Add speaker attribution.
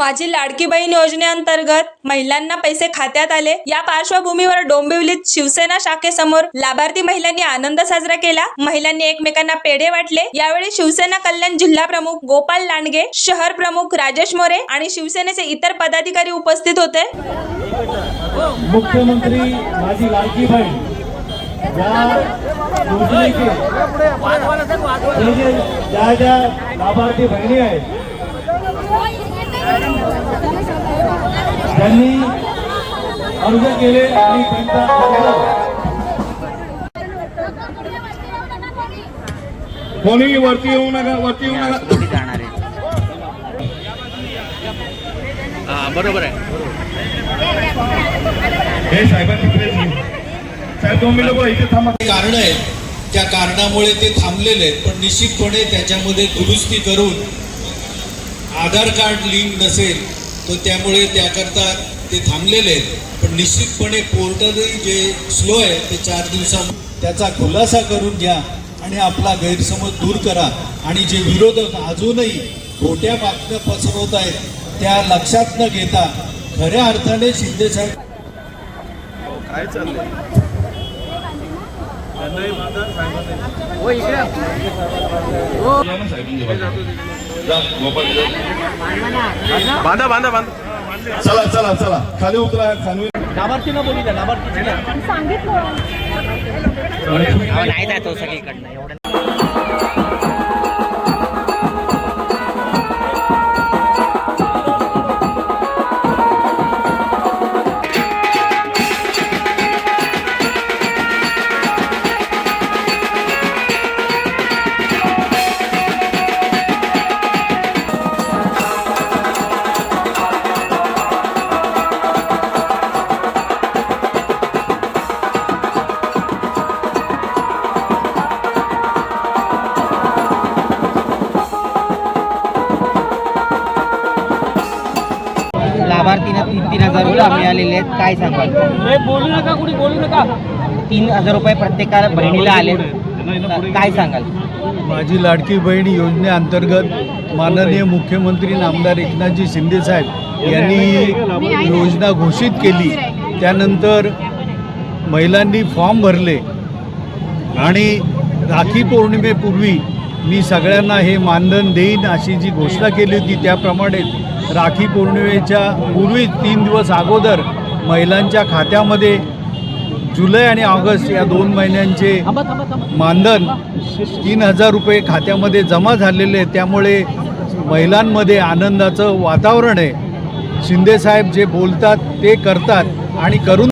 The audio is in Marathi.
Speaker 1: माझी लाडकी बहीण योजनेअंतर्गत महिलांना पैसे खात्यात आले. या पार्श्वभूमीवर डोंबिवलीत शिवसेना शाखेसमोर लाभार्थी महिलांनी आनंद साजरा केला. महिलांनी एकमेकांना पेढे वाटले. यावेळी शिवसेना कल्याण जिल्हा प्रमुख गोपाल लांडगे शहर प्रमुख राजेश मोरे आणि शिवसेनेचे इतर पदाधिकारी उपस्थित होते.
Speaker 2: मुख्यमंत्री माझी लाडकी बहीण या ज्या ज्या लाभार्थी बहिणी आहेत त्यांनी अर्ज केले आणि त्यांचा कोणीही वरती येऊ नका वरती येऊ नका.
Speaker 3: जाणार आहे? बरोबर आहे.
Speaker 2: हे साहेबांनी तिकडे साहेब दोन मिनिटं इथे थांबा.
Speaker 4: कारण आहेत. त्या कारणामुळे ते थांबलेले आहेत पण निश्चितपणे त्याच्यामध्ये दुरुस्ती करून आधार कार्ड लिंक नसेल तर त्यामुळे त्याकरता ते थांबलेले आहेत. पण निश्चितपणे पोर्टलही जे स्लो आहे ते चार दिवसा त्याचा खुलासा करून घ्या आणि आपला गैरसमज दूर करा. आणि जे विरोधक अजूनही खोट्या बातम्या पसरवत आहेत त्या लक्षात न घेता खऱ्या अर्थाने शिंदेसाहेब
Speaker 3: बांधा बांधा बांधा.
Speaker 2: चला चला चला. खाली उतरा खाली
Speaker 3: लाभार्थीनं बोलू द्या लाभार्थी नाही जातो सगळीकडनं एवढं लाभार्थीनं तीन तीन हजार रुपये मिळालेले आहेत. काय सांगाल? बोलू नका कुणी बोलू नका. तीन हजार रुपये प्रत्येकाला बहिणीला आले काय सांगाल?
Speaker 5: माझी लाडकी बहीण योजनेअंतर्गत माननीय मुख्यमंत्री नामदार एकनाथजी शिंदेसाहेब यांनी ही योजना घोषित केली. त्यानंतर महिलांनी फॉर्म भरले. आणि राखी पौर्णिमेपूर्वी मी सगळ्यांना हे मानधन देईन अशी जी घोषणा केली होती त्याप्रमाणे राखी पौर्णिमेच्या पूर्वी तीन दिवस अगोदर महिलांच्या खात्यामध्ये जुलै आणि ऑगस्ट या दोन महिन्यांचे मानधन तीन हजार रुपये खात्यामध्ये जमा झालेले त्यामुळे महिलांमध्ये आनंदाचं वातावरण आहे. शिंदेसाहेब जे बोलतात ते करतात आणि करून